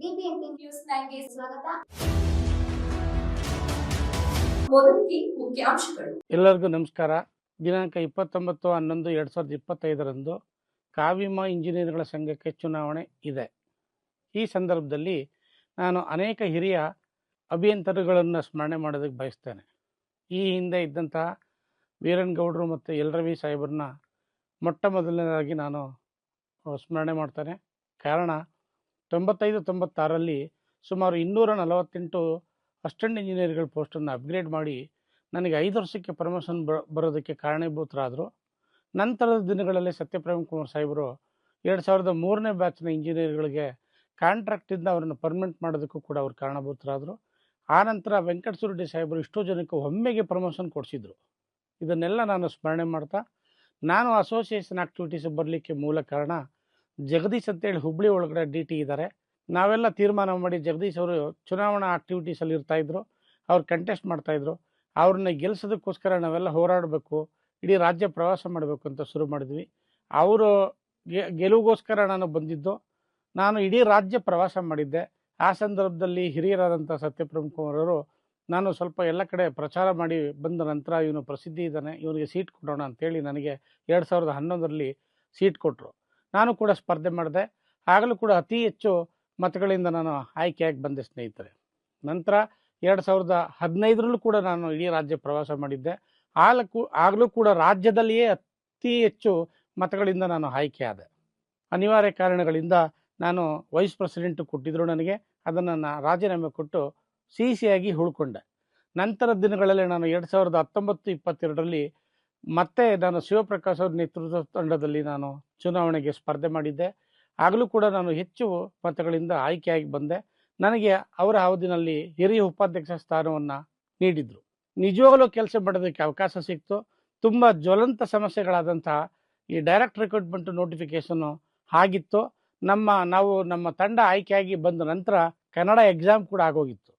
News ಸ್ವಾಗತ. ಮುಖ್ಯಾಂಶಗಳು. ಎಲ್ಲರಿಗೂ ನಮಸ್ಕಾರ. ದಿನಾಂಕ ಇಪ್ಪತ್ತೊಂಬತ್ತು ಹನ್ನೊಂದು ಎರಡ್ ಸಾವಿರದ ಇಪ್ಪತ್ತೈದರಂದು ಕಾವಿಮಾ ಇಂಜಿನಿಯರ್ಗಳ ಸಂಘಕ್ಕೆ ಚುನಾವಣೆ ಇದೆ. ಈ ಸಂದರ್ಭದಲ್ಲಿ ನಾನು ಅನೇಕ ಹಿರಿಯ ಅಭಿಯಂತರಗಳನ್ನು ಸ್ಮರಣೆ ಮಾಡೋದಕ್ಕೆ ಬಯಸ್ತೇನೆ. ಈ ಹಿಂದೆ ಇದ್ದಂತಹ ವೀರನ್ಗೌಡರು ಮತ್ತು ಎಲ್ ರವಿ ಸಾಹೇಬ್ರನ್ನ ಮೊಟ್ಟ ಮೊದಲನೇದಾಗಿ ನಾನು ಸ್ಮರಣೆ ಮಾಡ್ತೇನೆ. ಕಾರಣ ತೊಂಬತ್ತೈದು, ತೊಂಬತ್ತಾರಲ್ಲಿ ಸುಮಾರು ಇನ್ನೂರ ನಲವತ್ತೆಂಟು ಅಸ್ಟೆಂಟ್ ಇಂಜಿನಿಯರ್ಗಳ ಪೋಸ್ಟನ್ನು ಅಪ್ಗ್ರೇಡ್ ಮಾಡಿ ನನಗೆ ಐದು ವರ್ಷಕ್ಕೆ ಪ್ರಮೋಷನ್ ಬ, ಬರೋದಕ್ಕೆ ಕಾರಣೀಭೂತರಾದರು. ನಂತರದ ದಿನಗಳಲ್ಲಿ ಸತ್ಯಪ್ರೇಮ್ ಕುಮಾರ್ ಸಾಹೇಬರು ಎರಡು ಸಾವಿರದ ಮೂರನೇ ಬ್ಯಾಚ್ನ ಇಂಜಿನಿಯರ್ಗಳಿಗೆ ಕಾಂಟ್ರಾಕ್ಟಿಂದ ಅವರನ್ನು ಪರ್ಮನೆಂಟ್ ಮಾಡೋದಕ್ಕೂ ಕೂಡ ಅವರು ಕಾರಣಭೂತರಾದರು. ಆನಂತರ ವೆಂಕಟ ವೆಂಕಟಸುರೆಡ್ಡಿ ಸಾಹೇಬರು ಇಷ್ಟೋ ಜನಕ್ಕೆ ಒಮ್ಮೆಗೆ ಪ್ರಮೋಷನ್ ಕೊಡಿಸಿದ್ರು. ಇದನ್ನೆಲ್ಲ ನಾನು ಸ್ಮರಣೆ ಮಾಡ್ತಾ, ನಾನು ಅಸೋಸಿಯೇಷನ್ ಆ್ಯಕ್ಟಿವಿಟೀಸ್ ಬರಲಿಕ್ಕೆ ಮೂಲ ಕಾರಣ ಜಗದೀಶ್ ಅಂತೇಳಿ ಹುಬ್ಳಿ ಒಳಗಡೆ ಡಿ ಟಿ ಇದ್ದಾರೆ ನಾವೆಲ್ಲ ತೀರ್ಮಾನ ಮಾಡಿ ಜಗದೀಶ್ ಅವರು ಚುನಾವಣಾ ಆಕ್ಟಿವಿಟೀಸಲ್ಲಿ ಇರ್ತಾಯಿದ್ರು ಅವ್ರು ಕಂಟೆಸ್ಟ್ ಮಾಡ್ತಾಯಿದ್ರು ಅವ್ರನ್ನ ಗೆಲ್ಸೋದಕ್ಕೋಸ್ಕರ ನಾವೆಲ್ಲ ಹೋರಾಡಬೇಕು, ಇಡೀ ರಾಜ್ಯ ಪ್ರವಾಸ ಮಾಡಬೇಕು ಅಂತ ಶುರು ಮಾಡಿದ್ವಿ. ಅವರು ಗೆಲುವಿಗೋಸ್ಕರ ನಾನು ಬಂದಿದ್ದು. ನಾನು ಇಡೀ ರಾಜ್ಯ ಪ್ರವಾಸ ಮಾಡಿದ್ದೆ. ಆ ಸಂದರ್ಭದಲ್ಲಿ ಹಿರಿಯರಾದಂಥ ಸತ್ಯಪ್ರಭು ಕುಮಾರ್ ಅವರು ನಾನು ಸ್ವಲ್ಪ ಎಲ್ಲ ಕಡೆ ಪ್ರಚಾರ ಮಾಡಿ ಬಂದ ನಂತರ ಇವನು ಪ್ರಸಿದ್ಧಿ ಇದ್ದಾನೆ, ಇವನಿಗೆ ಸೀಟ್ ಕೊಡೋಣ ಅಂತೇಳಿ ನನಗೆ ಎರಡು ಸಾವಿರದ ಹನ್ನೊಂದರಲ್ಲಿ ಸೀಟ್ ಕೊಟ್ಟರು ನಾನು ಕೂಡ ಸ್ಪರ್ಧೆ ಮಾಡಿದೆ. ಆಗಲೂ ಕೂಡ ಅತಿ ಹೆಚ್ಚು ಮತಗಳಿಂದ ನಾನು ಆಯ್ಕೆಯಾಗಿ ಬಂದೆ ಸ್ನೇಹಿತರೆ. ನಂತರ ಎರಡು ಸಾವಿರದ ಹದಿನೈದರಲ್ಲೂ ಕೂಡ ನಾನು ಇಡೀ ರಾಜ್ಯ ಪ್ರವಾಸ ಮಾಡಿದ್ದೆ. ಆಲಕ್ಕೂ ಆಗಲೂ ಕೂಡ ರಾಜ್ಯದಲ್ಲಿಯೇ ಅತಿ ಹೆಚ್ಚು ಮತಗಳಿಂದ ನಾನು ಆಯ್ಕೆಯಾದೆ. ಅನಿವಾರ್ಯ ಕಾರಣಗಳಿಂದ ನಾನು ವೈಸ್ ಪ್ರೆಸಿಡೆಂಟು ಕೊಟ್ಟಿದ್ರು ನನಗೆ. ಅದನ್ನು ನಾನು ರಾಜೀನಾಮೆ ಕೊಟ್ಟು ಸಿ ಸಿಯಾಗಿ ಉಳ್ಕೊಂಡೆ. ನಂತರದ ದಿನಗಳಲ್ಲಿ ನಾನು ಎರಡು ಸಾವಿರದ ಹತ್ತೊಂಬತ್ತು ಇಪ್ಪತ್ತೆರಡರಲ್ಲಿ ಮತ್ತೆ ನಾನು ಶಿವಪ್ರಕಾಶ್ ಅವ್ರ ನೇತೃತ್ವ ತಂಡದಲ್ಲಿ ನಾನು ಚುನಾವಣೆಗೆ ಸ್ಪರ್ಧೆ ಮಾಡಿದ್ದೆ. ಆಗಲೂ ಕೂಡ ನಾನು ಹೆಚ್ಚು ಮತಗಳಿಂದ ಆಯ್ಕೆಯಾಗಿ ಬಂದೆ. ನನಗೆ ಅವರ ಅವಧಿನಲ್ಲಿ ಹಿರಿಯ ಉಪಾಧ್ಯಕ್ಷ ಸ್ಥಾನವನ್ನು ನೀಡಿದರು. ನಿಜವಾಗಲೂ ಕೆಲಸ ಮಾಡೋದಕ್ಕೆ ಅವಕಾಶ ಸಿಕ್ತು. ತುಂಬ ಜ್ವಲಂತ ಸಮಸ್ಯೆಗಳಾದಂತಹ ಈ ಡೈರೆಕ್ಟ್ ರಿಕ್ರೂಟ್ಮೆಂಟ್ ನೋಟಿಫಿಕೇಶನ್ ಆಗಿತ್ತು. ನಮ್ಮ, ನಾವು ನಮ್ಮ ತಂಡ ಆಯ್ಕೆಯಾಗಿ ಬಂದ ನಂತರ ಕನ್ನಡ ಎಕ್ಸಾಮ್ ಕೂಡ ಆಗೋಗಿತ್ತು.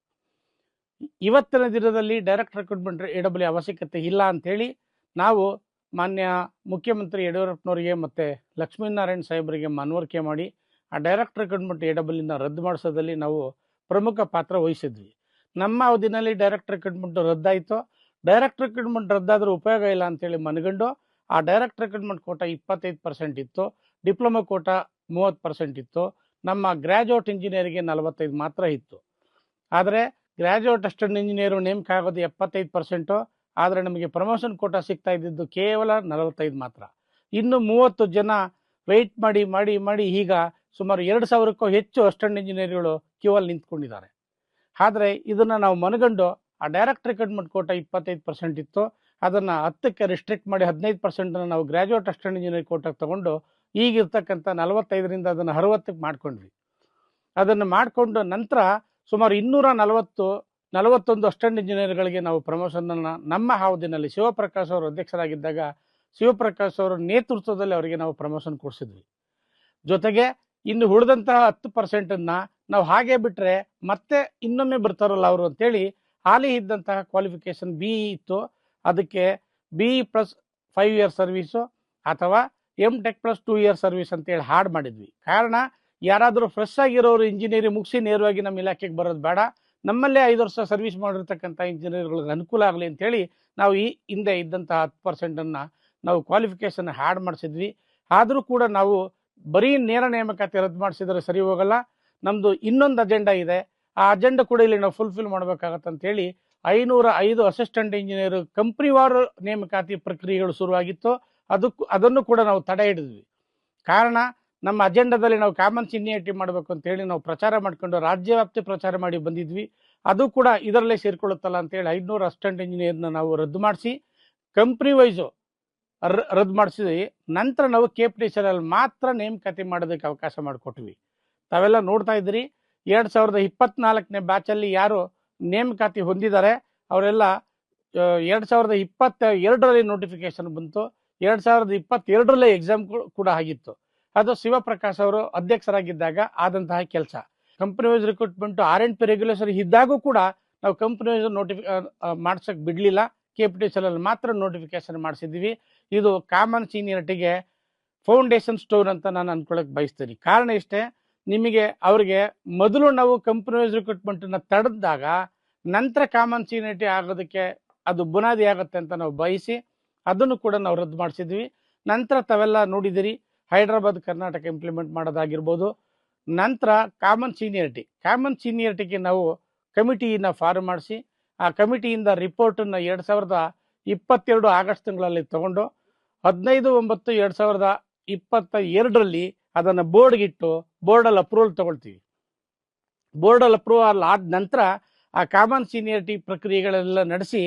ಇವತ್ತಿನ ದಿನದಲ್ಲಿ ಡೈರೆಕ್ಟ್ ರಿಕ್ರೂಟ್ಮೆಂಟ್ ಇಡಬಲಿ ಅವಶ್ಯಕತೆ ಇಲ್ಲ ಅಂಥೇಳಿ ನಾವು ಮಾನ್ಯ ಮುಖ್ಯಮಂತ್ರಿ ಯಡಿಯೂರಪ್ಪನವರಿಗೆ ಮತ್ತು ಲಕ್ಷ್ಮೀನಾರಾಯಣ ಸಾಹೇಬರಿಗೆ ಮನವರಿಕೆ ಮಾಡಿ, ಆ ಡೈರೆಕ್ಟ್ ರಿಕ್ರೂಟ್ಮೆಂಟ್ ಎ ಡಬ್ಲ್ಯೂನ ರದ್ದು ಮಾಡಿಸೋದಲ್ಲಿ ನಾವು ಪ್ರಮುಖ ಪಾತ್ರ ವಹಿಸಿದ್ವಿ. ನಮ್ಮ ಅವಧಿನಲ್ಲಿ ಡೈರೆಕ್ಟ್ ರಿಕ್ರೂಟ್ಮೆಂಟ್ ರದ್ದಾಯಿತು. ಡೈರೆಕ್ಟ್ ರಿಕ್ರೂಟ್ಮೆಂಟ್ ರದ್ದಾದರೂ ಉಪಯೋಗ ಇಲ್ಲ ಅಂತೇಳಿ ಮನಗಂಡು, ಆ ಡೈರೆಕ್ಟ್ ರಿಕ್ರೂಟ್ಮೆಂಟ್ ಕೋಟ ಇಪ್ಪತ್ತೈದು ಪರ್ಸೆಂಟ್ ಇತ್ತು. ಡಿಪ್ಲೊಮಾ ಕೋಟ ಮೂವತ್ತು ಪರ್ಸೆಂಟ್ ಇತ್ತು. ನಮ್ಮ ಗ್ರ್ಯಾಜುಯೇಟ್ ಇಂಜಿನಿಯರಿಗೆ ನಲವತ್ತೈದು ಮಾತ್ರ ಇತ್ತು. ಆದರೆ ಗ್ರ್ಯಾಜುಯೇಟ್ ಅಸಿಸ್ಟೆಂಟ್ ಇಂಜಿನಿಯರು ನೇಮಕ ಆಗೋದು ಎಪ್ಪತ್ತೈದು ಪರ್ಸೆಂಟು. ಆದರೆ ನಮಗೆ ಪ್ರಮೋಷನ್ ಕೋಟ ಸಿಗ್ತಾ ಇದ್ದಿದ್ದು ಕೇವಲ ನಲವತ್ತೈದು ಮಾತ್ರ. ಇನ್ನು ಮೂವತ್ತು ಜನ ವೆಯ್ಟ್ ಮಾಡಿ ಮಾಡಿ ಮಾಡಿ ಈಗ ಸುಮಾರು ಎರಡು ಸಾವಿರಕ್ಕೂ ಹೆಚ್ಚು ಅಸಿಸ್ಟೆಂಟ್ ಇಂಜಿನಿಯರ್ಗಳು ಕ್ಯೂ ಅಲ್ಲಿ ನಿಂತ್ಕೊಂಡಿದ್ದಾರೆ. ಆದರೆ ಇದನ್ನು ನಾವು ಮನಗಂಡು ಆ ಡೈರೆಕ್ಟ್ ರಿಕ್ರೂಟ್ಮೆಂಟ್ ಕೋಟ ಇಪ್ಪತ್ತೈದು ಪರ್ಸೆಂಟ್ ಇತ್ತು. ಅದನ್ನು ಹತ್ತಕ್ಕೆ ರಿಸ್ಟ್ರಿಕ್ಟ್ ಮಾಡಿ ಹದಿನೈದು ಪರ್ಸೆಂಟನ್ನು ನಾವು ಗ್ರ್ಯಾಜುಯೇಟ್ ಅಸಿಸ್ಟೆಂಟ್ ಇಂಜಿನಿಯರ್ ಕೋಟಾಗೆ ತೊಗೊಂಡು ಈಗಿರ್ತಕ್ಕಂಥ ನಲವತ್ತೈದರಿಂದ ಅದನ್ನು ಅರವತ್ತಕ್ಕೆ ಮಾಡ್ಕೊಂಡ್ವಿ. ಅದನ್ನು ಮಾಡಿಕೊಂಡು ನಂತರ ಸುಮಾರು ಇನ್ನೂರ ನಲವತ್ತು ನಲವತ್ತೊಂದು ಅಸ್ಟೆಂಟ್ ಇಂಜಿನಿಯರ್ಗಳಿಗೆ ನಾವು ಪ್ರಮೋಷನನ್ನು ನಮ್ಮ ಹಾವುದಿನಲ್ಲಿ ಶಿವಪ್ರಕಾಶ್ ಅವರು ಅಧ್ಯಕ್ಷರಾಗಿದ್ದಾಗ ಶಿವಪ್ರಕಾಶ್ ಅವರ ನೇತೃತ್ವದಲ್ಲಿ ಅವರಿಗೆ ನಾವು ಪ್ರಮೋಷನ್ ಕೊಡಿಸಿದ್ವಿ. ಜೊತೆಗೆ ಇನ್ನು ಉಳಿದಂತಹ ಹತ್ತು ಪರ್ಸೆಂಟನ್ನು ನಾವು ಹಾಗೆ ಬಿಟ್ಟರೆ ಮತ್ತೆ ಇನ್ನೊಮ್ಮೆ ಬರ್ತಾರಲ್ಲ ಅವರು ಅಂತೇಳಿ ಹಾಲಿ ಇದ್ದಂತಹ ಕ್ವಾಲಿಫಿಕೇಶನ್ ಬಿ ಇತ್ತು. ಅದಕ್ಕೆ B plus five year service ಅಥವಾ M tech plus two year service ಅಂತೇಳಿ ಹಾಡ್ ಮಾಡಿದ್ವಿ. ಕಾರಣ ಯಾರಾದರೂ ಫ್ರೆಶ್ ಆಗಿರೋರು ಇಂಜಿನಿಯರಿಂಗ್ ಮುಗಿಸಿ ನೇರವಾಗಿ ನಮ್ಮ ಇಲಾಖೆಗೆ ಬರೋದು ಬೇಡ. ನಮ್ಮಲ್ಲೇ ಐದು ವರ್ಷ ಸರ್ವಿಸ್ ಮಾಡಿರ್ತಕ್ಕಂಥ ಇಂಜಿನಿಯರ್ಗಳಿಗೆ ಅನುಕೂಲ ಆಗಲಿ ಅಂತೇಳಿ ನಾವು ಈ ಹಿಂದೆ ಇದ್ದಂತಹ ಹತ್ತು ಪರ್ಸೆಂಟನ್ನು ನಾವು ಕ್ವಾಲಿಫಿಕೇಷನ್ ಹ್ಯಾಡ್ ಮಾಡಿಸಿದ್ವಿ. ಆದರೂ ಕೂಡ ನಾವು ಬರೀ ನೇರ ನೇಮಕಾತಿ ರದ್ದು ಮಾಡಿಸಿದರೆ ಸರಿ ಹೋಗಲ್ಲ. ನಮ್ಮದು ಇನ್ನೊಂದು ಅಜೆಂಡಾ ಇದೆ. ಆ ಅಜೆಂಡಾ ಕೂಡ ಇಲ್ಲಿ ನಾವು ಫುಲ್ಫಿಲ್ ಮಾಡಬೇಕಾಗತ್ತೆ ಅಂತೇಳಿ ಐನೂರ ಐದು ಅಸಿಸ್ಟೆಂಟ್ ಇಂಜಿನಿಯರ್ ಕಂಪ್ನಿವಾರು ನೇಮಕಾತಿ ಪ್ರಕ್ರಿಯೆಗಳು ಶುರುವಾಗಿತ್ತು. ಅದಕ್ಕೂ, ಅದನ್ನು ಕೂಡ ನಾವು ತಡೆ ಹಿಡಿದ್ವಿ. ಕಾರಣ ನಮ್ಮ ಅಜೆಂಡಾದಲ್ಲಿ ನಾವು ಕಾಮನ್ ಸೀನಿಯಾರಿಟಿ ಮಾಡಬೇಕು ಅಂತೇಳಿ ನಾವು ಪ್ರಚಾರ ಮಾಡ್ಕೊಂಡು ರಾಜ್ಯವ್ಯಾಪ್ತಿ ಪ್ರಚಾರ ಮಾಡಿ ಬಂದಿದ್ವಿ. ಅದು ಕೂಡ ಇದರಲ್ಲೇ ಸೇರಿಕೊಳ್ಳುತ್ತಲ್ಲ ಅಂತೇಳಿ ಐದುನೂರು ಅಸಿಸ್ಟೆಂಟ್ ಇಂಜಿನಿಯರ್ನ ನಾವು ರದ್ದು ಮಾಡಿಸಿ, ಕಂಪ್ನಿ ವೈಸು ರದ್ದು ಮಾಡಿಸಿದ್ವಿ ನಂತರ ನಾವು ಕೆ ಪಿ ಟಿ ಮಾತ್ರ ನೇಮಕಾತಿ ಮಾಡೋದಕ್ಕೆ ಅವಕಾಶ ಮಾಡಿಕೊಟ್ವಿ. ತಾವೆಲ್ಲ ನೋಡ್ತಾ ಇದ್ರಿ ಎರಡು ಸಾವಿರದ ಇಪ್ಪತ್ನಾಲ್ಕನೇ ಬ್ಯಾಚಲ್ಲಿ ಯಾರು ನೇಮಕಾತಿ ಹೊಂದಿದ್ದಾರೆ, ಅವರೆಲ್ಲ ಎರಡು ಸಾವಿರದ ಇಪ್ಪತ್ತ, ಎರಡರಲ್ಲಿ ನೋಟಿಫಿಕೇಶನ್ ಬಂತು, ಎರಡು ಸಾವಿರದ ಇಪ್ಪತ್ತೆರಡರಲ್ಲೇ ಎಕ್ಸಾಮ್ ಕೂಡ ಆಗಿತ್ತು. ಅದು ಶಿವಪ್ರಕಾಶ್ ಅವರು ಅಧ್ಯಕ್ಷರಾಗಿದ್ದಾಗ ಆದಂತಹ ಕೆಲಸ. Company wise recruitment R N P regulation ಇದ್ದಾಗೂ ಕೂಡ ನಾವು ಕಂಪನಿ ವೈಸ್ ನೋಟಿಫಿ ಮಾಡ್ಸಕ್ಕೆ ಬಿಡಲಿಲ್ಲ ಕೆ ಪಿ ಟಿ ಸಿ ಮಾತ್ರ ನೋಟಿಫಿಕೇಶನ್ ಮಾಡಿಸಿದ್ವಿ ಇದು ಕಾಮನ್ ಸೀನಿಯರಿಟಿಗೆ ಫೌಂಡೇಶನ್ ಸ್ಟೋರ್ ಅಂತ ನಾನು ಅನ್ಕೊಳಕ್ ಬಯಸ್ತೀನಿ. ಕಾರಣ ಇಷ್ಟೇ, ನಿಮಗೆ ಅವರಿಗೆ ಮೊದಲು ನಾವು ಕಂಪನಿ ವೈಸ್ ರಿಕ್ರೂಟ್ಮೆಂಟನ್ನ ತಡೆದಾಗ ನಂತರ ಕಾಮನ್ ಸೀನಿಯರಿಟಿ ಆಗೋದಕ್ಕೆ ಅದು ಬುನಾದಿ ಆಗುತ್ತೆ ಅಂತ ನಾವು ಬಯಸಿ ಅದನ್ನು ಕೂಡ ನಾವು ರದ್ದು ಮಾಡಿಸಿದ್ವಿ ನಂತರ ತಾವೆಲ್ಲ ನೋಡಿದಿರಿ ಹೈದ್ರಾಬಾದ್, ಕರ್ನಾಟಕ ಇಂಪ್ಲಿಮೆಂಟ್ ಮಾಡೋದಾಗಿರ್ಬೋದು. ನಂತರ ಕಾಮನ್ ಸೀನಿಯರಿಟಿ ಕಾಮನ್ ಸೀನಿಯರಿಟಿಗೆ ನಾವು ಕಮಿಟಿಯನ್ನ ಫಾರ್ಮ್ ಮಾಡಿಸಿ, ಆ ಕಮಿಟಿಯಿಂದ ರಿಪೋರ್ಟನ್ನು ಎರಡು ಸಾವಿರದ ಇಪ್ಪತ್ತೆರಡು ಆಗಸ್ಟ್ ತಿಂಗಳಲ್ಲಿ ತಗೊಂಡು, ಹದಿನೈದು, ಒಂಬತ್ತು, ಎರಡು ಸಾವಿರದ ಇಪ್ಪತ್ತ ಎರಡರಲ್ಲಿ ಅದನ್ನು ಬೋರ್ಡ್ಗಿಟ್ಟು, ಬೋರ್ಡಲ್ಲಿ ಅಪ್ರೂವಲ್ ತಗೊಳ್ತೀವಿ. ಬೋರ್ಡಲ್ಲಿ ಅಪ್ರೂವಲ್ ಆದ ನಂತರ ಆ ಕಾಮನ್ ಸೀನಿಯರಿಟಿ ಪ್ರಕ್ರಿಯೆಗಳೆಲ್ಲ ನಡೆಸಿ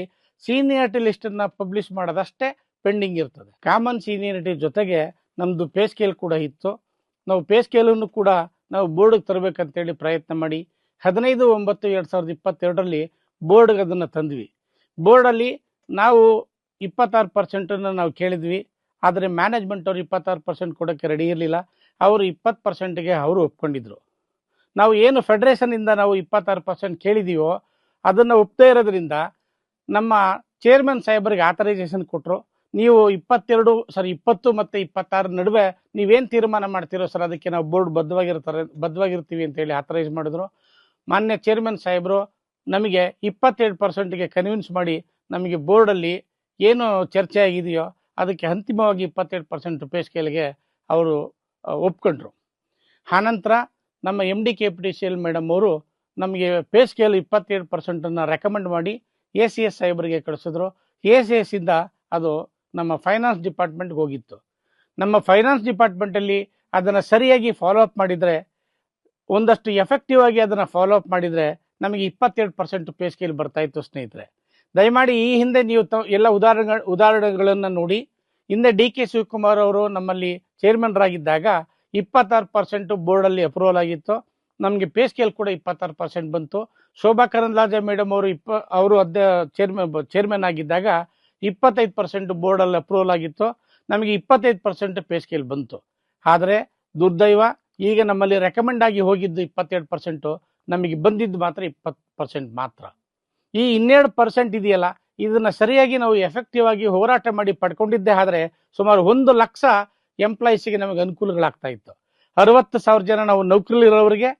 ಸೀನಿಯರಿಟಿ ಲಿಸ್ಟನ್ನು ಪಬ್ಲಿಷ್ ಮಾಡೋದಷ್ಟೇ ಪೆಂಡಿಂಗ್ ಇರ್ತದೆ. ಕಾಮನ್ ಸೀನಿಯರಿಟಿ ಜೊತೆಗೆ ನಮ್ಮದು ಪೇ ಸ್ಕೇಲ್ ಕೂಡ ಇತ್ತು. ನಾವು ಪೇ ಸ್ಕೇಲನ್ನು ಕೂಡ ನಾವು ಬೋರ್ಡ್ಗೆ ತರಬೇಕಂತೇಳಿ ಪ್ರಯತ್ನ ಮಾಡಿ ಹದಿನೈದು ಒಂಬತ್ತು ಎರಡು ಸಾವಿರದ ಇಪ್ಪತ್ತೆರಡರಲ್ಲಿ ಬೋರ್ಡ್ಗೆ ಅದನ್ನು ತಂದ್ವಿ. ಬೋರ್ಡಲ್ಲಿ ನಾವು ಇಪ್ಪತ್ತಾರು ಪರ್ಸೆಂಟನ್ನು ನಾವು ಕೇಳಿದ್ವಿ. ಆದರೆ ಮ್ಯಾನೇಜ್ಮೆಂಟ್ ಅವರು ಇಪ್ಪತ್ತಾರು ಪರ್ಸೆಂಟ್ ಕೊಡೋಕ್ಕೆ ರೆಡಿ ಇರಲಿಲ್ಲ. ಅವರು ಇಪ್ಪತ್ತು ಪರ್ಸೆಂಟ್ಗೆ ಅವರು ಒಪ್ಕೊಂಡಿದ್ರು. ನಾವು ಏನು ಫೆಡ್ರೇಷನಿಂದ ನಾವು ಇಪ್ಪತ್ತಾರು ಪರ್ಸೆಂಟ್ ಕೇಳಿದೀವೋ ಅದನ್ನು ಒಪ್ಪದೇ ಇರೋದ್ರಿಂದ ನಮ್ಮ ಚೇರ್ಮನ್ ಸಾಹೇಬರಿಗೆ ಆಥರೈಸೇಷನ್ ಕೊಟ್ಟರು ನೀವು ಇಪ್ಪತ್ತೆರಡು ಸರಿ ಇಪ್ಪತ್ತು ಮತ್ತೆ ಇಪ್ಪತ್ತಾರು ನಡುವೆ ನೀವೇನು ತೀರ್ಮಾನ ಮಾಡ್ತೀರೋ ಸರ್, ಅದಕ್ಕೆ ನಾವು ಬೋರ್ಡ್ ಬದ್ಧವಾಗಿರ್ತಾರೆ, ಬದ್ಧವಾಗಿರ್ತೀವಿ ಅಂತೇಳಿ ಆಥರೈಸ್ ಮಾಡಿದ್ರು. ಮಾನ್ಯ ಚೇರ್ಮನ್ ಸಾಹೇಬರು, ನಮಗೆ ಇಪ್ಪತ್ತೆರಡು ಪರ್ಸೆಂಟ್ಗೆ ಕನ್ವಿನ್ಸ್ ಮಾಡಿ ನಮಗೆ ಬೋರ್ಡಲ್ಲಿ ಏನು ಚರ್ಚೆ ಆಗಿದೆಯೋ ಅದಕ್ಕೆ ಅಂತಿಮವಾಗಿ ಇಪ್ಪತ್ತೆರಡು ಪರ್ಸೆಂಟ್ ಪೇ ಸ್ಕೇಲ್ಗೆ ಅವರು ಒಪ್ಕೊಂಡ್ರು. ಆನಂತರ ನಮ್ಮ M D K P T C L madam ಅವರು ನಮಗೆ ಪೇ ಸ್ಕೇಲ್ ಇಪ್ಪತ್ತೆರಡು ಪರ್ಸೆಂಟನ್ನು ರೆಕಮೆಂಡ್ ಮಾಡಿ ಎ ಸಿ ಎಸ್ ಸಾಹೇಬರಿಗೆ ಕಳಿಸಿದ್ರು. ಎ ಸಿ ಎಸ್ ಇಂದ ಅದು ನಮ್ಮ ಫೈನಾನ್ಸ್ ಡಿಪಾರ್ಟ್ಮೆಂಟ್ಗೆ ಹೋಗಿತ್ತು. ನಮ್ಮ ಫೈನಾನ್ಸ್ ಡಿಪಾರ್ಟ್ಮೆಂಟಲ್ಲಿ ಅದನ್ನು ಸರಿಯಾಗಿ ಫಾಲೋ ಅಪ್ ಮಾಡಿದರೆ, ಒಂದಷ್ಟು ಎಫೆಕ್ಟಿವ್ ಆಗಿ ಅದನ್ನು ಫಾಲೋ ಅಪ್ ಮಾಡಿದರೆ ನಮಗೆ ಇಪ್ಪತ್ತೆರಡು ಪರ್ಸೆಂಟ್ ಪೇ ಸ್ಕೇಲ್ ಬರ್ತಾ ಇತ್ತು ಸ್ನೇಹಿತರೆ. ದಯಮಾಡಿ ಈ ಹಿಂದೆ ನೀವು ತ, ಎಲ್ಲ ಉದಾಹರಣೆ ಉದಾಹರಣೆಗಳನ್ನು ನೋಡಿ. ಹಿಂದೆ ಡಿ ಕೆ ಶಿವಕುಮಾರ್ ಅವರು ನಮ್ಮಲ್ಲಿ ಚೇರ್ಮನ್ರಾಗಿದ್ದಾಗ ಇಪ್ಪತ್ತಾರು ಪರ್ಸೆಂಟು ಬೋರ್ಡಲ್ಲಿ ಅಪ್ರೂವಲ್ ಆಗಿತ್ತು. ನಮಗೆ ಪೇ ಸ್ಕೇಲ್ ಕೂಡ ಇಪ್ಪತ್ತಾರು ಪರ್ಸೆಂಟ್ ಬಂತು. ಶೋಭಾ ಕರಂದ್ಲಾಜೆ ಮೇಡಮ್ ಅವರು ಇಪ್ಪ, ಅವರು ಅಧ್ಯ ಚೇರ್ಮನ್ ಚೇರ್ಮನ್ ಆಗಿದ್ದಾಗ ಇಪ್ಪತ್ತೈದು ಪರ್ಸೆಂಟ್ ಬೋರ್ಡಲ್ಲಿ ಅಪ್ರೂವಲ್ ಆಗಿತ್ತು. ನಮಗೆ ಇಪ್ಪತ್ತೈದು ಪರ್ಸೆಂಟ್ ಪೇ ಸ್ಕೇಲ್ ಬಂತು. ಆದರೆ ದುರ್ದೈವ, ಈಗ ನಮ್ಮಲ್ಲಿ ರೆಕಮೆಂಡ್ ಆಗಿ ಹೋಗಿದ್ದು ಇಪ್ಪತ್ತೆರಡು ಪರ್ಸೆಂಟು ನಮಗೆ ಬಂದಿದ್ದು ಮಾತ್ರ ಇಪ್ಪತ್ತು ಪರ್ಸೆಂಟ್ ಮಾತ್ರ. ಈ ಇನ್ನೆರಡು ಪರ್ಸೆಂಟ್ ಇದೆಯಲ್ಲ, ಇದನ್ನು ಸರಿಯಾಗಿ ನಾವು ಎಫೆಕ್ಟಿವ್ ಆಗಿ ಹೋರಾಟ ಮಾಡಿ ಪಡ್ಕೊಂಡಿದ್ದೇ ಆದರೆ ಸುಮಾರು ಒಂದು ಲಕ್ಷ ಎಂಪ್ಲಾಯೀಸಿಗೆ ನಮಗೆ ಅನುಕೂಲಗಳಾಗ್ತಾ ಇತ್ತು. ಅರವತ್ತು ಸಾವಿರ ಜನ ನಾವು ನೌಕರಿಲಿರೋರಿಗೆ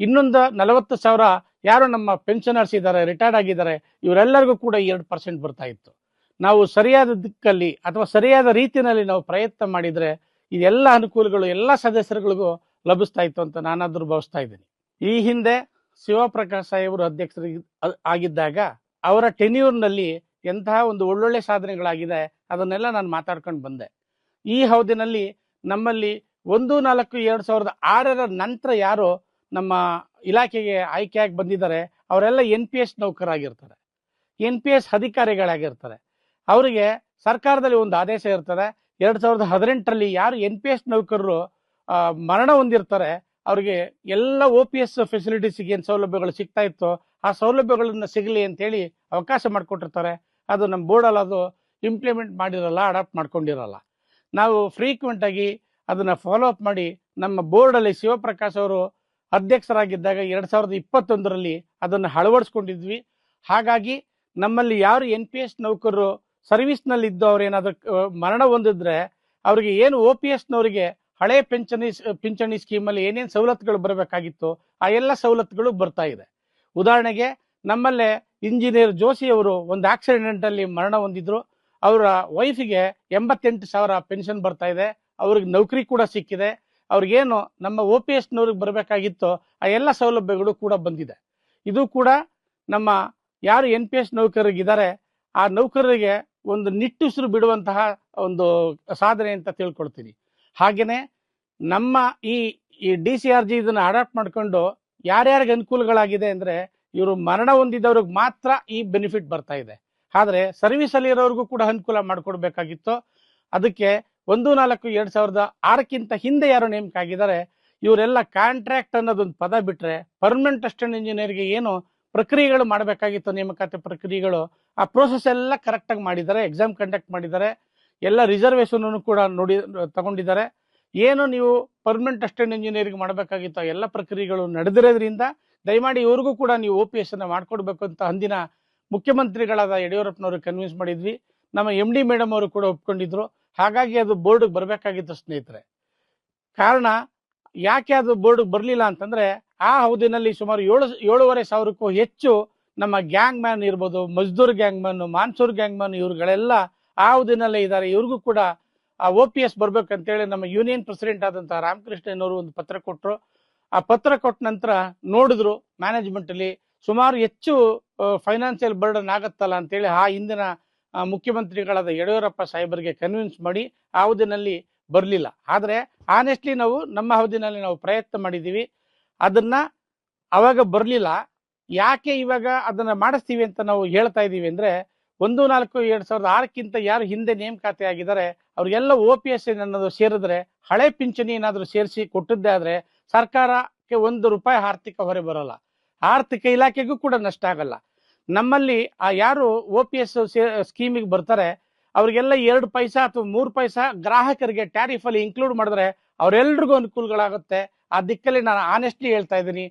ಇನ್ನೊಂದು ನಲವತ್ತು ಸಾವಿರ ಯಾರು ನಮ್ಮ ಪೆನ್ಷನರ್ಸ್ ಇದ್ದಾರೆ ರಿಟೈರ್ಡ್ ಆಗಿದ್ದಾರೆ, ಇವರೆಲ್ಲರಿಗೂ ಕೂಡ ಎರಡು ಪರ್ಸೆಂಟ್ ಬರ್ತಾ ಇತ್ತು. ನಾವು ಸರಿಯಾದ ದಿಕ್ಕಲ್ಲಿ ಅಥವಾ ಸರಿಯಾದ ರೀತಿಯಲ್ಲಿ ನಾವು ಪ್ರಯತ್ನ ಮಾಡಿದರೆ ಇದೆಲ್ಲ ಅನುಕೂಲಗಳು, ಎಲ್ಲ ಸದಸ್ಯರುಗಳಿಗೂ ಲಭಿಸ್ತಾ ಇತ್ತು ಅಂತ ನಾನಾದ್ರೂ ಭಾವಿಸ್ತಾ ಇದ್ದೀನಿ. ಈ ಹಿಂದೆ ಶಿವಪ್ರಕಾಶ್ ಸಾಹೇಬರು ಅಧ್ಯಕ್ಷರಿಗೆ ಆಗಿದ್ದಾಗ ಅವರ ಟೆನ್ಯೂರ್ನಲ್ಲಿ ಎಂತಹ ಒಂದು ಒಳ್ಳೊಳ್ಳೆ ಸಾಧನೆಗಳಾಗಿದೆ ಅದನ್ನೆಲ್ಲ ನಾನು ಮಾತಾಡ್ಕೊಂಡು ಬಂದೆ. ಈ ಹೌದಿನಲ್ಲಿ ನಮ್ಮಲ್ಲಿ ಒಂದು, ನಾಲ್ಕು, ಎರಡು ಸಾವಿರದ ಆರರ ನಂತರ ಯಾರು ನಮ್ಮ ಇಲಾಖೆಗೆ ಆಯ್ಕೆಯಾಗಿ ಬಂದಿದ್ದಾರೆ, ಅವರೆಲ್ಲ ಎನ್ ಪಿ ಎಸ್ ನೌಕರಾಗಿರ್ತಾರೆ. ಎನ್ ಪಿ ಎಸ್ ಅಧಿಕಾರಿಗಳಾಗಿರ್ತಾರೆ. ಅವರಿಗೆ ಸರ್ಕಾರದಲ್ಲಿ ಒಂದು ಆದೇಶ ಇರ್ತದೆ. ಎರಡು ಸಾವಿರದ ಹದಿನೆಂಟರಲ್ಲಿ ಯಾರು ಎನ್ ಪಿ ಎಸ್ ನೌಕರರು ಮರಣ ಹೊಂದಿರ್ತಾರೆ, ಅವರಿಗೆ ಎಲ್ಲ ಒ ಪಿ ಎಸ್ ಫೆಸಿಲಿಟೀಸ್ಗೆ ಏನು ಸೌಲಭ್ಯಗಳು ಸಿಗ್ತಾ ಇತ್ತು ಆ ಸೌಲಭ್ಯಗಳನ್ನ ಸಿಗಲಿ ಅಂತೇಳಿ ಅವಕಾಶ ಮಾಡಿಕೊಟ್ಟಿರ್ತಾರೆ. ಅದು ನಮ್ಮ ಬೋರ್ಡಲ್ಲಿ ಅದು ಇಂಪ್ಲಿಮೆಂಟ್ ಮಾಡಿರಲ್ಲ ಅಡಾಪ್ಟ್ ಮಾಡ್ಕೊಂಡಿರಲ್ಲ. ನಾವು ಫ್ರೀಕ್ವೆಂಟ್ ಆಗಿ ಅದನ್ನ ಫಾಲೋ ಅಪ್ ಮಾಡಿ ನಮ್ಮ ಬೋರ್ಡಲ್ಲಿ ಶಿವಪ್ರಕಾಶ್ ಅವರು ಅಧ್ಯಕ್ಷರಾಗಿದ್ದಾಗ ಎರಡು ಸಾವಿರದ ಇಪ್ಪತ್ತೊಂದರಲ್ಲಿ ಅದನ್ನು ಅಳವಡಿಸ್ಕೊಂಡಿದ್ವಿ. ಹಾಗಾಗಿ ನಮ್ಮಲ್ಲಿ ಯಾರು ಎನ್ ಪಿ ಎಸ್ ನೌಕರರು ಸರ್ವಿಸ್ನಲ್ಲಿ ಇದ್ದು ಏನಾದರೂ ಮರಣ ಹೊಂದಿದ್ರೆ ಅವರಿಗೆ ಏನು ಒ ಪಿ ಎಸ್ನವರಿಗೆ ಹಳೆ ಪಿಂಚಣಿ ಪಿಂಚಣಿ ಸ್ಕೀಮಲ್ಲಿ ಏನೇನು ಸವಲತ್ತುಗಳು ಬರಬೇಕಾಗಿತ್ತು, ಆ ಎಲ್ಲ ಸವಲತ್ತುಗಳು ಬರ್ತಾ ಇದೆ. ಉದಾಹರಣೆಗೆ ನಮ್ಮಲ್ಲೇ ಇಂಜಿನಿಯರ್ ಜೋಶಿ ಅವರು ಒಂದು ಆಕ್ಸಿಡೆಂಟ್ ಅಲ್ಲಿ ಮರಣ ಹೊಂದಿದ್ರು. ಅವರ ವೈಫಿಗೆ ಎಂಬತ್ತೆಂಟು ಸಾವಿರ ಪೆನ್ಷನ್ ಬರ್ತಾ ಇದೆ. ಅವ್ರಿಗೆ ನೌಕರಿ ಕೂಡ ಸಿಕ್ಕಿದೆ. ಅವ್ರಿಗೇನು ನಮ್ಮ ಒ ಪಿ ಎಸ್ನವ್ರಿಗೆ ಬರಬೇಕಾಗಿತ್ತು, ಆ ಎಲ್ಲ ಸೌಲಭ್ಯಗಳು ಕೂಡ ಬಂದಿದೆ. ಇದು ಕೂಡ ನಮ್ಮ ಯಾರು ಎನ್ ಪಿ ಎಸ್ ನೌಕರರಿಗಿದ್ದಾರೆ, ಆ ನೌಕರರಿಗೆ ಒಂದು ನಿಟ್ಟುಸಿರು ಬಿಡುವಂತಹ ಒಂದು ಸಾಧನೆ ಅಂತ ತಿಳ್ಕೊಳ್ತೀನಿ. ಹಾಗೆಯೇ ನಮ್ಮ ಈ ಈ ಡಿ ಸಿ ಆರ್ ಜಿ ಇದನ್ನು ಅಡಾಪ್ಟ್ ಮಾಡಿಕೊಂಡು ಯಾರ್ಯಾರಿಗೆ ಅನುಕೂಲಗಳಾಗಿದೆ ಅಂದರೆ ಇವರು ಮರಣ ಹೊಂದಿದವ್ರಿಗೆ ಮಾತ್ರ ಈ ಬೆನಿಫಿಟ್ ಬರ್ತಾ ಇದೆ. ಆದರೆ ಸರ್ವಿಸಲ್ಲಿ ಇರೋರಿಗೂ ಕೂಡ ಅನುಕೂಲ ಮಾಡಿಕೊಡ್ಬೇಕಾಗಿತ್ತು. ಅದಕ್ಕೆ ಒಂದು, ನಾಲ್ಕು, ಎರಡು ಸಾವಿರದ ಆರಕ್ಕಿಂತ ಹಿಂದೆ ಯಾರು ನೇಮಕ ಆಗಿದ್ದಾರೆ. ಇವರೆಲ್ಲ ಕಾಂಟ್ರಾಕ್ಟ್ ಅನ್ನೋದೊಂದು ಪದ ಬಿಟ್ಟರೆ ಪರ್ಮನೆಂಟ್ ಅಸಿಸ್ಟೆಂಟ್ ಇಂಜಿನಿಯರ್ಗೆ ಏನು ಪ್ರಕ್ರಿಯೆಗಳು ಮಾಡಬೇಕಾಗಿತ್ತು, ನೇಮಕಾತಿ ಪ್ರಕ್ರಿಯೆಗಳು. ಆ ಪ್ರೋಸೆಸ್ ಎಲ್ಲ ಕರೆಕ್ಟಾಗಿ ಮಾಡಿದ್ದಾರೆ ಎಕ್ಸಾಮ್ ಕಂಡಕ್ಟ್ ಮಾಡಿದ್ದಾರೆ. ಎಲ್ಲ ರಿಸರ್ವೇಶನ್ ಕೂಡ ನೋಡಿ, ತಗೊಂಡಿದ್ದಾರೆ. ಏನು ನೀವು ಪರ್ಮನೆಂಟ್ ಅಸಿಸ್ಟೆಂಟ್ ಇಂಜಿನಿಯರಿಂಗ್ ಮಾಡಬೇಕಾಗಿತ್ತು ಎಲ್ಲ ಪ್ರಕ್ರಿಯೆಗಳು ನಡೆದಿರೋದ್ರಿಂದ ದಯಮಾಡಿ ಇವ್ರಿಗೂ ಕೂಡ ನೀವು ಒ ಪಿ ಎಸ್ ಅನ್ನ ಮಾಡಿಕೊಡ್ಬೇಕು ಅಂತ ಅಂದಿನ ಮುಖ್ಯಮಂತ್ರಿಗಳಾದ ಯಡಿಯೂರಪ್ಪನವರು ಕನ್ವಿನ್ಸ್ ಮಾಡಿದ್ವಿ. ನಮ್ಮ ಎಂ ಡಿ ಮೇಡಮ್ ಅವರು ಕೂಡ ಒಪ್ಕೊಂಡಿದ್ರು. ಹಾಗಾಗಿ ಅದು ಬೋರ್ಡ್ಗೆ ಬರಬೇಕಾಗಿತ್ತು ಸ್ನೇಹಿತರೆ. ಕಾರಣ ಯಾಕೆ ಅದು ಬೋರ್ಡ್ ಬರಲಿಲ್ಲ ಅಂತಂದ್ರೆ ಆ ಅವಧಿನಲ್ಲಿ ಸುಮಾರು ಏಳು, ಏಳುವರೆ ಸಾವಿರಕ್ಕೂ ಹೆಚ್ಚು ನಮ್ಮ ಗ್ಯಾಂಗ್ ಮ್ಯಾನ್ ಇರ್ಬೋದು, ಮಜ್ದೂರ್ ಗ್ಯಾಂಗ್ ಮ್ಯಾನ್, ಮಾನ್ಸೂರ್ ಗ್ಯಾಂಗ್ ಮ್ಯಾನ್ ಇವ್ರುಗಳೆಲ್ಲ ಆ ಅವಧಿನಲ್ಲೇ ಇದ್ದಾರೆ. ಇವ್ರಿಗೂ ಕೂಡ ಆ ಒ ಪಿ ಎಸ್ ಬರ್ಬೇಕಂತೇಳಿ ನಮ್ಮ ಯೂನಿಯನ್ ಪ್ರೆಸಿಡೆಂಟ್ ಆದಂತಹ ರಾಮಕೃಷ್ಣನವರು ಒಂದು ಪತ್ರ ಕೊಟ್ಟರು ಆ ಪತ್ರ ಕೊಟ್ಟ ನಂತರ ನೋಡಿದ್ರು ಮ್ಯಾನೇಜ್ಮೆಂಟ್ ಅಲ್ಲಿ ಸುಮಾರು ಹೆಚ್ಚು ಫೈನಾನ್ಷಿಯಲ್ ಬರ್ಡನ್ ಆಗತ್ತಲ್ಲ ಅಂತೇಳಿ ಆ ಹಿಂದಿನ ಮುಖ್ಯಮಂತ್ರಿಗಳಾದ ಯಡಿಯೂರಪ್ಪ ಸಾಹೇಬರಿಗೆ ಕನ್ವಿನ್ಸ್ ಮಾಡಿ ಆ ಅವಧಿನಲ್ಲಿ ಬರಲಿಲ್ಲ. ಆದರೆ ಆನೆಸ್ಟ್ಲಿ ನಾವು ನಮ್ಮ ಅವಧಿನಲ್ಲಿ ನಾವು ಪ್ರಯತ್ನ ಮಾಡಿದ್ದೀವಿ. ಅದನ್ನ ಅವಾಗ ಬರಲಿಲ್ಲ. ಯಾಕೆ ಇವಾಗ ಅದನ್ನ ಮಾಡಿಸ್ತೀವಿ ಅಂತ ನಾವು ಹೇಳ್ತಾ ಇದ್ದೀವಿ ಅಂದ್ರೆ, ಒಂದು, ನಾಲ್ಕು, ಎರಡ್ ಸಾವಿರದ ಆರಕ್ಕಿಂತ ಯಾರು ಹಿಂದೆ ನೇಮಕಾತಿ ಆಗಿದ್ದಾರೆ, ಅವ್ರಿಗೆಲ್ಲ ಒ ಪಿ ಎಸ್ ಅನ್ನೋದು ಸೇರಿದ್ರೆ, ಹಳೆ ಪಿಂಚಣಿ ಏನಾದರೂ ಸೇರಿಸಿ ಕೊಟ್ಟಿದ್ದೇ ಆದ್ರೆ, ಸರ್ಕಾರಕ್ಕೆ ಒಂದು ರೂಪಾಯಿ ಆರ್ಥಿಕ ಹೊರೆ ಬರೋಲ್ಲ. ಆರ್ಥಿಕ ಇಲಾಖೆಗೂ ಕೂಡ ನಷ್ಟ ಆಗಲ್ಲ. ನಮ್ಮಲ್ಲಿ ಆ ಯಾರು ಒ ಪಿ ಎಸ್ ಸ್ಕೀಮಿಗೆ ಬರ್ತಾರೆ, ಅವ್ರಿಗೆಲ್ಲ ಎರಡು ಪೈಸಾ ಅಥವಾ ಮೂರು ಪೈಸಾ ಗ್ರಾಹಕರಿಗೆ ಟ್ಯಾರಿಫ್ ಅಲ್ಲಿ ಇನ್ಕ್ಲೂಡ್ ಮಾಡಿದ್ರೆ, ಅವರೆಲ್ರಿಗೂ ಅನುಕೂಲಗಳಾಗುತ್ತೆ. ಆ ದಿಕ್ಕಲ್ಲಿ ನಾನು ಆನೆಸ್ಟ್ಲಿ ಹೇಳ್ತಾ ಇದ್ದೀನಿ,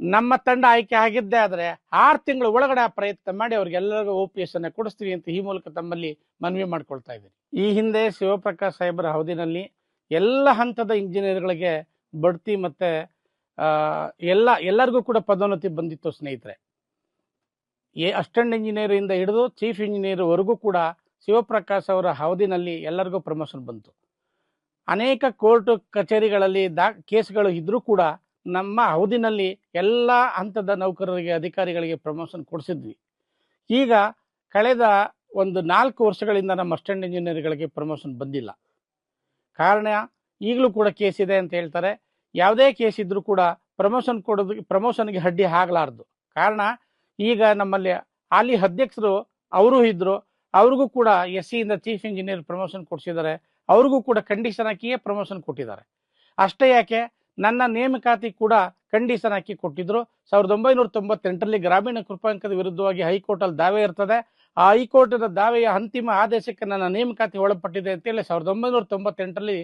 ನಮ್ಮ ತಂಡ ಆಯ್ಕೆ ಆಗಿದ್ದೇ ಆದರೆ ಆರು ತಿಂಗಳು ಒಳಗಡೆ ಆ ಪ್ರಯತ್ನ ಮಾಡಿ ಅವ್ರಿಗೆಲ್ಲರಿಗೂ ಓ ಪಿ ಎಸ್ ಅನ್ನ ಕೊಡಿಸ್ತೀವಿ ಅಂತ ಈ ಮೂಲಕ ತಮ್ಮಲ್ಲಿ ಮನವಿ ಮಾಡ್ಕೊಳ್ತಾ ಇದ್ದೀನಿ. ಈ ಹಿಂದೆ ಶಿವಪ್ರಕಾಶ್ ಸಾಹೇಬರ ಅವಧಿನಲ್ಲಿ ಎಲ್ಲ ಹಂತದ ಇಂಜಿನಿಯರ್ಗಳಿಗೆ ಬಡ್ತಿ ಮತ್ತೆ ಎಲ್ಲ, ಎಲ್ಲರಿಗೂ ಕೂಡ ಪದೋನ್ನತಿ ಬಂದಿತ್ತು ಸ್ನೇಹಿತರೆ. ಎ ಅಸಿಸ್ಟೆಂಟ್ ಇಂಜಿನಿಯರ್ ಇಂದ ಹಿಡಿದು ಚೀಫ್ ಇಂಜಿನಿಯರ್ ವರೆಗೂ ಕೂಡ ಶಿವಪ್ರಕಾಶ್ ಅವರ ಅವಧಿನಲ್ಲಿ ಎಲ್ಲರಿಗೂ ಪ್ರಮೋಷನ್ ಬಂತು. ಅನೇಕ ಕೋರ್ಟ್ ಕಚೇರಿಗಳಲ್ಲಿ ದಾ ಕೇಸ್ಗಳು ಇದ್ರೂ ಕೂಡ ನಮ್ಮ ಅವಧಿನಲ್ಲಿ ಎಲ್ಲ ಹಂತದ ನೌಕರರಿಗೆ, ಅಧಿಕಾರಿಗಳಿಗೆ ಪ್ರಮೋಷನ್ ಕೊಡಿಸಿದ್ವಿ. ಈಗ ಕಳೆದ ಒಂದು ನಾಲ್ಕು ವರ್ಷಗಳಿಂದ ನಮ್ಮ ಅಸ್ಟೆಂಟ್ ಇಂಜಿನಿಯರ್ಗಳಿಗೆ ಪ್ರಮೋಷನ್ ಬಂದಿಲ್ಲ. ಕಾರಣ ಈಗಲೂ ಕೂಡ ಕೇಸ್ ಇದೆ ಅಂತ ಹೇಳ್ತಾರೆ. ಯಾವುದೇ ಕೇಸ್ ಇದ್ರೂ ಕೂಡ ಪ್ರಮೋಷನ್ ಕೊಡೋದು, ಪ್ರಮೋಷನ್ಗೆ ಅಡ್ಡಿ ಆಗಲಾರ್ದು. ಕಾರಣ ಈಗ ನಮ್ಮಲ್ಲಿ ಹಾಲಿ ಅಧ್ಯಕ್ಷರು, ಅವರು ಇದ್ದರು ಅವ್ರಿಗೂ ಕೂಡ ಎಸ್ ಸಿಯಿಂದ ಚೀಫ್ ಇಂಜಿನಿಯರ್ ಪ್ರಮೋಷನ್ ಕೊಡಿಸಿದ್ದಾರೆ. ಅವ್ರಿಗೂ ಕೂಡ ಕಂಡೀಷನ್ ಹಾಕಿಯೇ ಪ್ರಮೋಷನ್ ಕೊಟ್ಟಿದ್ದಾರೆ. ಅಷ್ಟೇ ಯಾಕೆ, ನನ್ನ ನೇಮಕಾತಿ ಕೂಡ ಕಂಡೀಷನ್ ಹಾಕಿ ಕೊಟ್ಟಿದ್ರು. ಸಾವಿರದ ಒಂಬೈನೂರ ತೊಂಬತ್ತೆಂಟರಲ್ಲಿ ಗ್ರಾಮೀಣ ಕೃಪಾಂಕದ ವಿರುದ್ಧವಾಗಿ ಹೈಕೋರ್ಟಲ್ಲಿ ದಾವೆ ಇರ್ತದೆ. ಆ ಹೈಕೋರ್ಟಿನ ದಾವೆಯ ಅಂತಿಮ ಆದೇಶಕ್ಕೆ ನನ್ನ ನೇಮಕಾತಿ ಒಳಪಟ್ಟಿದೆ ಅಂತೇಳಿ ಸಾವಿರದ ಒಂಬೈನೂರ ತೊಂಬತ್ತೆಂಟರಲ್ಲಿ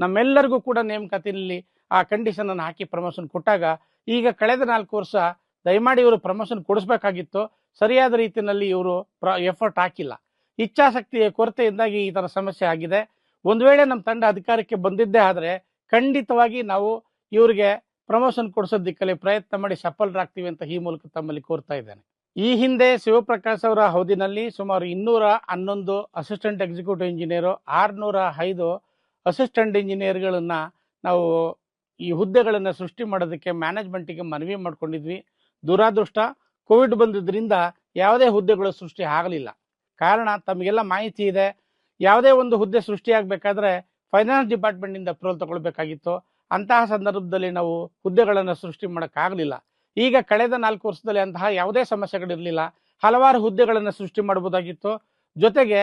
ನಮ್ಮೆಲ್ಲರಿಗೂ ಕೂಡ ನೇಮಕಾತಿಯಲ್ಲಿ ಆ ಕಂಡೀಷನ್ ಅನ್ನು ಹಾಕಿ ಪ್ರಮೋಷನ್ ಕೊಟ್ಟಾಗ, ಈಗ ಕಳೆದ ನಾಲ್ಕು ವರ್ಷ ದಯಮಾಡಿ ಇವರು ಪ್ರಮೋಷನ್ ಕೊಡಿಸ್ಬೇಕಾಗಿತ್ತು. ಸರಿಯಾದ ರೀತಿಯಲ್ಲಿ ಇವರು ಎಫರ್ಟ್ ಹಾಕಿಲ್ಲ. ಇಚ್ಛಾಶಕ್ತಿಯ ಕೊರತೆಯಿಂದಾಗಿ ಈ ಥರ ಸಮಸ್ಯೆ ಆಗಿದೆ. ಒಂದು ವೇಳೆ ನಮ್ಮ ತಂಡ ಅಧಿಕಾರಕ್ಕೆ ಬಂದಿದ್ದೇ ಆದರೆ ಖಂಡಿತವಾಗಿ ನಾವು ಇವರಿಗೆ ಪ್ರಮೋಷನ್ ಕೊಡಿಸೋ ದಿಕ್ಕಲ್ಲಿ ಪ್ರಯತ್ನ ಮಾಡಿ ಸಫಲರಾಗ್ತೀವಿ ಅಂತ ಈ ಮೂಲಕ ತಮ್ಮಲ್ಲಿ ಕೋರ್ತಾ ಇದ್ದೇನೆ. ಈ ಹಿಂದೆ ಶಿವಪ್ರಕಾಶ್ ಅವರ ಅವಧಿನಲ್ಲಿ ಸುಮಾರು ಇನ್ನೂರ ಹನ್ನೊಂದು ಅಸಿಸ್ಟೆಂಟ್ ಎಕ್ಸಿಕ್ಯೂಟಿವ್ ಇಂಜಿನಿಯರು ಆರುನೂರ ಐದು ಅಸಿಸ್ಟೆಂಟ್ ಇಂಜಿನಿಯರ್ಗಳನ್ನು ನಾವು ಈ ಹುದ್ದೆಗಳನ್ನು ಸೃಷ್ಟಿ ಮಾಡೋದಕ್ಕೆ ಮ್ಯಾನೇಜ್ಮೆಂಟಿಗೆ ಮನವಿ ಮಾಡ್ಕೊಂಡಿದ್ವಿ. ದುರಾದೃಷ್ಟ, ಕೋವಿಡ್ ಬಂದಿದ್ದರಿಂದ ಯಾವುದೇ ಹುದ್ದೆಗಳು ಸೃಷ್ಟಿ ಆಗಲಿಲ್ಲ. ಕಾರಣ ತಮಗೆಲ್ಲ ಮಾಹಿತಿ ಇದೆ. ಯಾವುದೇ ಒಂದು ಹುದ್ದೆ ಸೃಷ್ಟಿಯಾಗಬೇಕಾದ್ರೆ ಫೈನಾನ್ಸ್ ಡಿಪಾರ್ಟ್ಮೆಂಟಿಂದ ಅಪ್ರೂವಲ್ ತಗೊಳ್ಬೇಕಾಗಿತ್ತು. ಅಂತಹ ಸಂದರ್ಭದಲ್ಲಿ ನಾವು ಹುದ್ದೆಗಳನ್ನು ಸೃಷ್ಟಿ ಮಾಡೋಕ್ಕಾಗಲಿಲ್ಲ. ಈಗ ಕಳೆದ ನಾಲ್ಕು ವರ್ಷದಲ್ಲಿ ಅಂತಹ ಯಾವುದೇ ಸಮಸ್ಯೆಗಳಿರಲಿಲ್ಲ. ಹಲವಾರು ಹುದ್ದೆಗಳನ್ನು ಸೃಷ್ಟಿ ಮಾಡಬಹುದಾಗಿತ್ತು ಜೊತೆಗೆ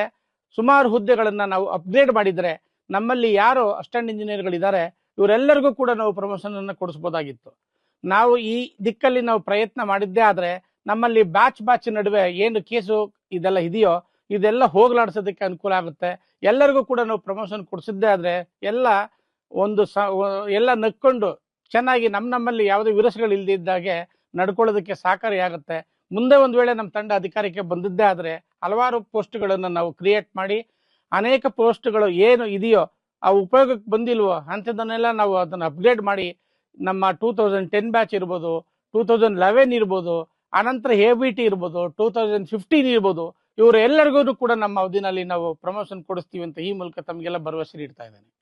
ಸುಮಾರು ಹುದ್ದೆಗಳನ್ನು ನಾವು ಅಪ್ಗ್ರೇಡ್ ಮಾಡಿದರೆ ನಮ್ಮಲ್ಲಿ ಯಾರು ಅಸಿಸ್ಟೆಂಟ್ ಇಂಜಿನಿಯರ್ಗಳಿದ್ದಾರೆ ಇವರೆಲ್ಲರಿಗೂ ಕೂಡ ನಾವು ಪ್ರಮೋಷನ್ ಅನ್ನು ಕೊಡಿಸ್ಬೋದಾಗಿತ್ತು. ನಾವು ಈ ದಿಕ್ಕಲ್ಲಿ ನಾವು ಪ್ರಯತ್ನ ಮಾಡಿದ್ದೇ ಆದರೆ ನಮ್ಮಲ್ಲಿ ಬ್ಯಾಚ್ ಬ್ಯಾಚ್ ನಡುವೆ ಏನು ಕೇಸು ಇದೆಲ್ಲ ಇದೆಯೋ ಇದೆಲ್ಲ ಹೋಗ್ಲಾಡ್ಸೋದಕ್ಕೆ ಅನುಕೂಲ ಆಗುತ್ತೆ. ಎಲ್ಲರಿಗೂ ಕೂಡ ನಾವು ಪ್ರಮೋಷನ್ ಕೊಡಿಸಿದ್ದೇ ಆದ್ರೆ ಎಲ್ಲ ಒಂದು ಸ ಎಲ್ಲ ನಕ್ಕೊಂಡು ಚೆನ್ನಾಗಿ ನಮ್ಮ ನಮ್ಮಲ್ಲಿ ಯಾವುದೇ ವಿರಸಗಳು ಇಲ್ದಿದ್ದಾಗೆ ನಡ್ಕೊಳ್ಳೋದಕ್ಕೆ ಸಹಕಾರಿ ಆಗುತ್ತೆ. ಮುಂದೆ ಒಂದು ವೇಳೆ ನಮ್ಮ ತಂಡ ಅಧಿಕಾರಕ್ಕೆ ಬಂದಿದ್ದೇ ಆದ್ರೆ ಹಲವಾರು ಪೋಸ್ಟ್ಗಳನ್ನು ನಾವು ಕ್ರಿಯೇಟ್ ಮಾಡಿ ಅನೇಕ ಪೋಸ್ಟ್ಗಳು ಏನು ಇದೆಯೋ ಆ ಉಪಯೋಗಕ್ಕೆ ಬಂದಿಲ್ವೋ ಅಂಥದ್ದನ್ನೆಲ್ಲ ನಾವು ಅದನ್ನು ಅಪ್ಗ್ರೇಡ್ ಮಾಡಿ ನಮ್ಮ ಟೂ ತೌಸಂಡ್ ಟೆನ್ ಬ್ಯಾಚ್ ಇರ್ಬೋದು, ಟೂ ತೌಸಂಡ್ ಲೆವೆನ್ ಇರ್ಬೋದು, ಆನಂತರ ಎ ಬಿ ಟಿ ಇರ್ಬೋದು, ಟೂ ತೌಸಂಡ್ ಫಿಫ್ಟೀನ್ ಇರ್ಬೋದು ಇವರು ಎಲ್ಲರಿಗೂ ಕೂಡ ನಮ್ಮ ಅವಧಿನಲ್ಲಿ ನಾವು ಪ್ರಮೋಷನ್ ಕೊಡಿಸ್ತೀವಿ ಅಂತ ಈ ಮೂಲಕ ತಮಗೆಲ್ಲ ಭರವಸೆ ನೀಡ್ತಾ ಇದ್ದೇನೆ.